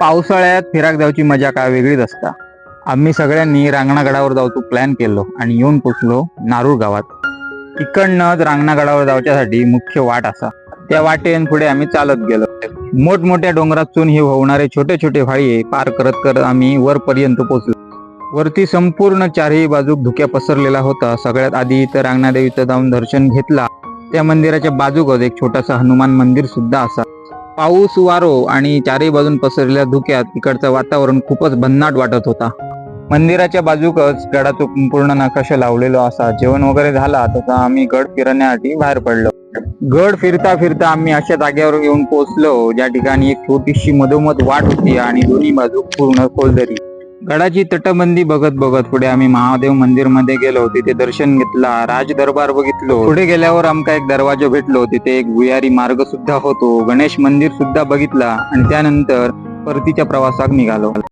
पावसाळ्यात फिराक जाऊची मजा काय वेगळीच असता. आम्ही सगळ्यांनी रांगणागडावर जाऊचो प्लॅन केलो आणि येऊन पोचलो नारूर गावात. इकडनंच रांगणागडावर जाऊच्यासाठी मुख्य वाट असा. त्या वाटेन पुढे आम्ही चालत गेलो. मोठमोठ्या डोंगरातून हे होणारे छोटे छोटे व्हाळी पार करत करत आम्ही वरपर्यंत पोचलो. वरती संपूर्ण चारही बाजूक धुक्या पसरलेला होता. सगळ्यात आधी इथं रांगणादेवीचं जाऊन दर्शन घेतला. त्या मंदिराच्या बाजूकच एक छोटासा हनुमान मंदिर सुद्धा असा. पाऊस वारो आणि चारही बाजून पसरलेल्या धुक्यात इकडचं वातावरण खूपच भन्नाट वाटत होता. मंदिराच्या बाजूकच गडाचा पूर्ण नकाशा लावलेलो असा जेवण वगैरे झाला तसा आम्ही गड फिरण्यासाठी बाहेर पडलो. गड फिरता फिरता आम्ही अशा जागेवर येऊन पोहोचलो ज्या ठिकाणी एक छोटीशी मधोमध वाट होती आणि दोन्ही बाजू पूर्ण खोलदरी. गडाची तटबंदी बघत बघत पुढे आम्ही महादेव मंदिरमध्ये गेलो. तिथे दर्शन घेतला राज दरबार बघितलो. पुढे गेल्यावर आमका एक दरवाजा भेटलो. तिथे एक भुयारी मार्ग सुद्धा होतो. गणेश मंदिर सुद्धा बघितला आणि त्यानंतर परतीच्या प्रवासात निघालो.